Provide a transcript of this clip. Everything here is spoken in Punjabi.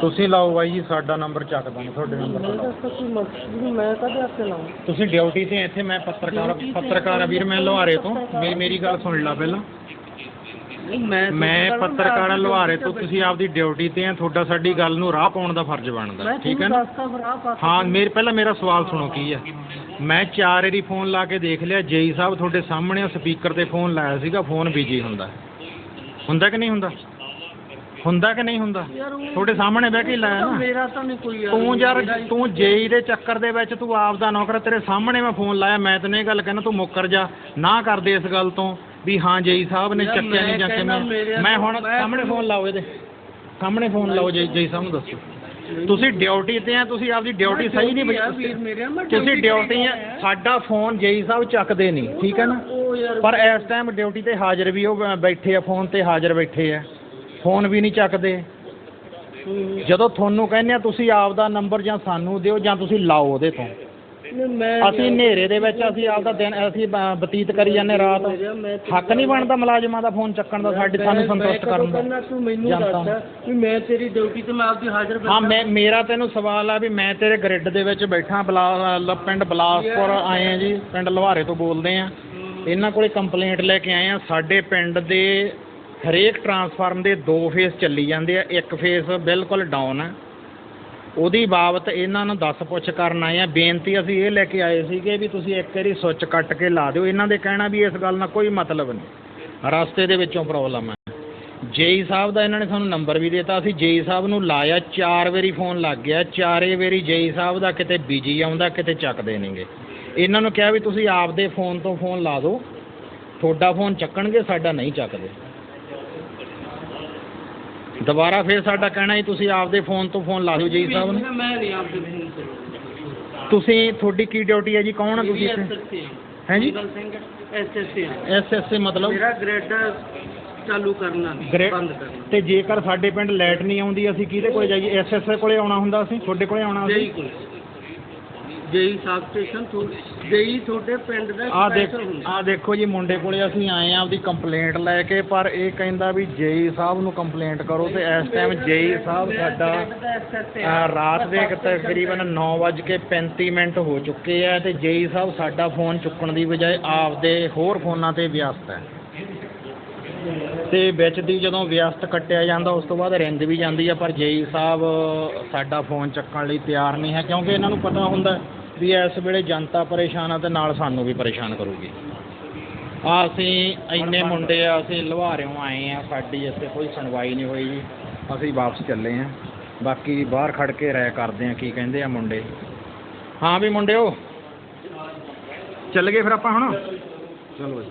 ਤੁਸੀਂ ਲਾਓ ਬਾਈ ਜੀ ਸਾਡਾ ਨੰਬਰ ਚੱਕਦਾ ਨਹੀਂ ਤੁਹਾਡੇ ਨੰਬਰ ਮਕਸਦ ਨਹੀਂ ਮੈਂ ਕਦੇ ਆਪੇ ਲਾਉਂ ਤੁਸੀਂ ਡਿਊਟੀ ਤੇ ਇੱਥੇ ਮੈਂ ਪੱਤਰਕਾਰ ਪੱਤਰਕਾਰ ਆ ਵੀਰ ਮੈਂ ਲੁਹਾਰੇ ਤੋਂ। ਮੇਰੀ ਮੇਰੀ ਗੱਲ ਸੁਣ ਲੈ ਪਹਿਲਾਂ। ਮੈਂ ਮੈਂ ਪੱਤਰਕਾਰ ਲੁਹਾਰੇ ਤੋਂ। ਤੁਸੀਂ ਆਪਦੀ ਡਿਊਟੀ ਤੇ ਆ ਤੁਹਾਡਾ ਸਾਡੀ ਗੱਲ ਨੂੰ ਰਾਹ ਪਾਉਣ ਦਾ ਫਰਜ਼ ਬਣਦਾ ਠੀਕ ਹੈ ਨਾ? ਹਾਂ ਮੇਰੇ ਪਹਿਲਾਂ ਮੇਰਾ ਸਵਾਲ ਸੁਣੋ ਕੀ ਹੈ ਮੈਂ ਚਾਰ ਵਾਰੀ ਫੋਨ ਲਾ ਕੇ ਦੇਖ ਲਿਆ ਜੇਈ ਸਾਹਿਬ ਤੁਹਾਡੇ ਸਾਹਮਣੇ ਸਪੀਕਰ ਤੇ ਫੋਨ ਲਾਇਆ ਸੀਗਾ ਫੋਨ ਬਿਜ਼ੀ ਹੁੰਦਾ। ਹੁੰਦਾ ਕਿ ਨਹੀਂ ਹੁੰਦਾ? ਹੁੰਦਾ ਕਿ ਨਹੀਂ ਹੁੰਦਾ? ਯਾਰ ਉਹ ਤੁਹਾਡੇ ਸਾਹਮਣੇ ਬਹਿ ਕੇ ਹੀ ਲਾਇਆ ਨਾ। ਮੇਰਾ ਤਾਂ ਨਹੀਂ ਕੋਈ ਯਾਰ ਤੂੰ ਯਾਰ ਤੂੰ ਜੇਈ ਦੇ ਚੱਕਰ ਦੇ ਵਿੱਚ ਤੂੰ ਆਪ ਦਾ ਨੌਕਰ ਤੇਰੇ ਸਾਹਮਣੇ ਮੈਂ ਫੋਨ ਲਾਇਆ ਮੈਂ ਤੈਨੂੰ ਇਹ ਗੱਲ ਕਹਿਣਾ ਤੂੰ ਮੁੱਕਰ ਜਾ। ਨਾ ਕਰਦੇ ਇਸ ਗੱਲ ਤੋਂ ਵੀ ਹਾਂ ਜੇਈ ਸਾਹਿਬ ਨੇ ਯਾਰ ਚੱਕਿਆ ਮੈਂ ਨਹੀਂ ਜਾਂ ਕਿਵੇਂ। ਮੇਰੇ- ਮੈਂ ਹੁਣ ਮੈਂ- ਸਾਹਮਣੇ ਫੋਨ ਲਾਓ ਇਹਦੇ। ਸਾਹਮਣੇ ਫੋਨ ਲਾਓ ਜੇਈ ਜੇਈ ਸਾਹਿਬ ਨੂੰ ਦੱਸੋ। ਤੁਸੀਂ ਡਿਊਟੀ ਤੇ ਆ ਤੁਸੀਂ ਆਪਦੀ ਡਿਊਟੀ ਸਹੀ ਨਹੀਂ ਬਈ ਵੀਰ ਮੇਰੇ ਮੈਂ ਤੁਸੀਂ duty ਡਿਊਟੀ ਆ। ਸਾਡਾ ਫੋਨ ਜੇਈ ਸਾਹਿਬ ਚੱਕਦੇ ਨਹੀਂ ਠੀਕ ਹੈ ਨਾ? ਉਹ ਯਾਰ ਪਰ ਇਸ ਟਾਈਮ ਡਿਊਟੀ ਤੇ ਹਾਜ਼ਰ ਵੀ ਉਹ ਬ- ਬੈਠੇ ਆ ਫੋਨ ਤੇ ਹਾਜ਼ਰ ਬੈਠੇ ਆ। ਫੋਨ ਵੀ ਨਹੀਂ ਚੱਕਦੇ। ਜਦੋਂ ਤੁਹਾਨੂੰ ਕਹਿੰਦੇ ਆ ਤੁਸੀਂ ਆਪ ਦਾ ਨੰਬਰ ਜਾਂ ਸਾਨੂੰ ਦਿਓ ਜਾਂ ਤੁਸੀਂ ਲਾਓ ਉਹਦੇ ਤੋਂ। ਅਸੀਂ ਹਨੇਰੇ ਦੇ ਵਿੱਚ ਅਸੀਂ ਆਪ ਦਾ ਦਿਨ ਅਸੀਂ ਬ- ਬਤੀਤ ਕਰੀ ਜਾਂਦੇ ਰਾਤ। ਮੈਂ ਹੱਕ ਨਹੀਂ ਬਣਦਾ ਮੁਲਾਜ਼ਮਾਂ ਦਾ ਫੋਨ ਚੱਕਣ ਦਾ ਸਾਡੇ ਸਾਨੂੰ ਸੰਤੁਸ਼ਟ ਕਰਨ ਦਾ। ਕਰਨਾ ਤੂੰ ਮੈਨੂੰ ਜਨਤਾ ਨੂੰ। ਦੱਸ ਵੀ ਮੈਂ ਤੇਰੀ ਡਿਊਟੀ ਤੇ ਮੈਂ ਆਪਦੀ ਹਾਜ਼ਰ ਹਾਂ ਮੈਂ ਮੇਰਾ ਤੈਨੂੰ ਸਵਾਲ ਆ ਵੀ ਮੈਂ ਤੇਰੇ ਗ੍ਰਿਡ ਦੇ ਵਿੱਚ ਬੈਠਾ ਬਲਾ ਲ- ਪਿੰਡ ਬਲਾਸਪੁਰ ਆਏ ਆ ਜੀ ਪਿੰਡ ਲੁਹਾਰੇ ਤੋਂ ਬੋਲਦੇ ਆ। ਇਹਨਾਂ ਕੋਲੇ ਕੰਪਲੇਂਟ ਲੈ ਕੇ ਆਏ ਆ ਸਾਡੇ ਪਿੰਡ ਦੇ ਹਰੇਕ ਟਰਾਂਸਫਾਰਮ ਦੇ ਦੋ ਫੇਸ ਚੱਲੀ ਜਾਂਦੇ ਆ। ਇੱਕ ਫੇਸ ਬਿਲਕੁਲ ਡਾਊਨ ਆ। ਉਹਦੀ ਬਾਬਤ ਇਹਨਾਂ ਨੂੰ ਦੱਸ ਪੁੱਛ ਕਰਨ ਆਏ ਆ। ਬੇਨਤੀ ਅਸੀਂ ਇਹ ਲੈ ਕੇ ਆਏ ਸੀਗੇ ਵੀ ਤੁਸੀਂ ਇੱਕ ਵਾਰੀ ਸੁੱਚ ਕੱਟ ਕੇ ਲਾ ਦਿਓ। ਇਹਨਾਂ ਦੇ ਕਹਿਣਾ ਵੀ ਇਸ ਗੱਲ ਨਾਲ ਕੋਈ ਮਤਲਬ ਨਹੀਂ। ਰਸਤੇ ਦੇ ਵਿੱਚੋਂ ਪ੍ਰੋਬਲਮ ਹੈ ਜੇਈ ਸਾਹਿਬ ਦਾ ਇਹਨਾਂ ਨੇ ਸਾਨੂੰ ਨੰਬਰ ਵੀ ਦਿੱਤਾ ਅਸੀਂ ਜੇਈ ਸਾਹਿਬ ਨੂੰ ਲਾਇਆ। ਚਾਰ ਵਾਰੀ ਫੋਨ ਲੱਗ ਗਿਆ। ਚਾਰੇ ਵਾਰੀ ਜੇਈ ਸਾਹਿਬ ਦਾ ਕਿਤੇ ਬਿਜ਼ੀ ਆਉਂਦਾ, ਕਿਤੇ ਚੱਕਦੇ ਨਹੀਂਗੇ ਇਹਨਾਂ ਨੂੰ ਕਿਹਾ ਵੀ ਤੁਸੀਂ ਆਪਦੇ ਫੋਨ ਤੋਂ ਫੋਨ ਲਾ ਦਿਓ। ਤੁਹਾਡਾ ਫੋਨ ਚੱਕਣਗੇ, ਸਾਡਾ ਨਹੀਂ ਚੱਕਦੇ। ਦੁਬਾਰਾ ਫੇਰ ਸਾਡਾ ਕਹਿਣਾ ਜੀ ਤੁਸੀਂ ਆਪਦੇ ਫੋਨ ਤੋਂ ਫੋਨ ਲਾ ਦਿਓ ਜੇਈ ਸਾਹਿਬ। ਨੂੰ ਮੈਂ ਨਹੀਂ ਆਪਦੇ ਫੋਨ ਤੇ ਤੁਸੀਂ ਤੁਹਾਡੀ ਕੀ ਡਿਊਟੀ ਹੈ ਜੀ? ਕੌਣ ਆ ਤੁਸੀਂ ਇੱਥੇ? ਐਸਐਸਸੀ ਹੈਂ ਜੀ? ਐਸਐਸਸੀ ਐਸਐਸਏ ਮਤਲਬ? ਮੇਰਾ ਗ੍ਰੇਡ ਚਾਲੂ ਕਰਨਾ ਬੰਦ ਕਰਨਾ ਤੇ ਜੇਕਰ ਸਾਡੇ ਪਿੰਡ ਲਾਈਟ ਨਹੀਂ ਆਉਂਦੀ ਅਸੀਂ ਕਿਹਦੇ ਕੋਲੇ ਜਾਈਏ? ਐਸਐਸਏ ਕੋਲੇ ਆਉਣਾ ਹੁੰਦਾ ਅਸੀਂ ਤੁਹਾਡੇ ਕੋਲੇ ਆਉਣਾ ਅਸੀਂ ਜੇਈ ਸਾਬ ਸਟੇਸ਼ਨ ਤੋਂ ਜੇਈ ਤੁਹਾਡੇ ਪਿੰਡ ਦਾ ਆ ਦੇਖ special ਹੁੰਦਾ। ਆ ਦੇਖੋ ਜੀ ਮੁੰਡੇ ਕੋਲੇ ਅਸੀਂ ਆਏ ਆ ਆਪਦੀ ਕੰਪਲੇਂਟ ਲੈ ਕੇ ਪਰ ਇਹ ਕਹਿੰਦਾ ਵੀ ਜੇਈ ਸਾਹਿਬ ਨੂੰ ਕੰਪਲੇਂਟ ਕਰੋ ਤੇ ਇਸ ਟਾਈਮ ਜੇਈ ਸਾਹਿਬ ਸਾਡਾ ਰਾਤ ਦੇ ਕੁ ਤਕਰੀਬਨ 9:35 ਮਿੰਟ ਹੋ ਚੁੱਕੇ ਆ ਤੇ ਜੇਈ ਸਾਹਿਬ ਸਾਡਾ ਫੋਨ ਚੁੱਕਣ ਦੀ ਬਜਾਏ ਆਪਦੇ ਹੋਰ ਫੋਨਾਂ ਤੇ ਵਿਅਸਤ ਹੈ। ਤੇ ਵਿੱਚ ਦੀ ਜਦੋਂ ਵਿਅਸਤ ਕੱਟਿਆ ਜਾਂਦਾ ਉਸ ਤੋਂ ਬਾਅਦ ਰਿੰਗ ਵੀ ਜਾਂਦੀ ਆ ਪਰ ਜੇਈ ਸਾਹਿਬ ਸਾਡਾ ਫੋਨ ਚੱਕਣ ਲਈ ਤਿਆਰ ਨਹੀਂ ਹੈ ਕਿਉਂਕਿ ਇਹਨਾਂ ਨੂੰ ਪਤਾ ਹੁੰਦਾ ਵੀ ਇਸ ਵੇਲੇ ਜਨਤਾ ਪਰੇਸ਼ਾਨ ਆ ਤੇ ਨਾਲ ਸਾਨੂੰ ਵੀ ਪਰੇਸ਼ਾਨ ਕਰੂਗੀ। ਆ ਅਸੀਂ ਇੰਨੇ ਮੁੰਡੇ ਆ, ਅਸੀਂ ਲੁਹਾਰਿਓਂ ਆਏ ਆ, ਸਾਡੀ ਇੱਥੇ ਕੋਈ ਸੁਣਵਾਈ ਨਹੀਂ ਹੋਈ ਜੀ। ਅਸੀਂ ਵਾਪਸ ਚੱਲੇ ਆ। ਬਾਕੀ ਬਾਹਰ ਖੜ ਕੇ ਰਾਇ ਕਰਦੇ ਆ, ਕੀ ਕਹਿੰਦੇ ਆ ਮੁੰਡੇ। ਹਾਂ ਵੀ ਮੁੰਡਿਓ, ਚੱਲ ਗਏ ਫਿਰ ਆਪਾਂ ਹੁਣ? ਚਲੋ ਜੀ।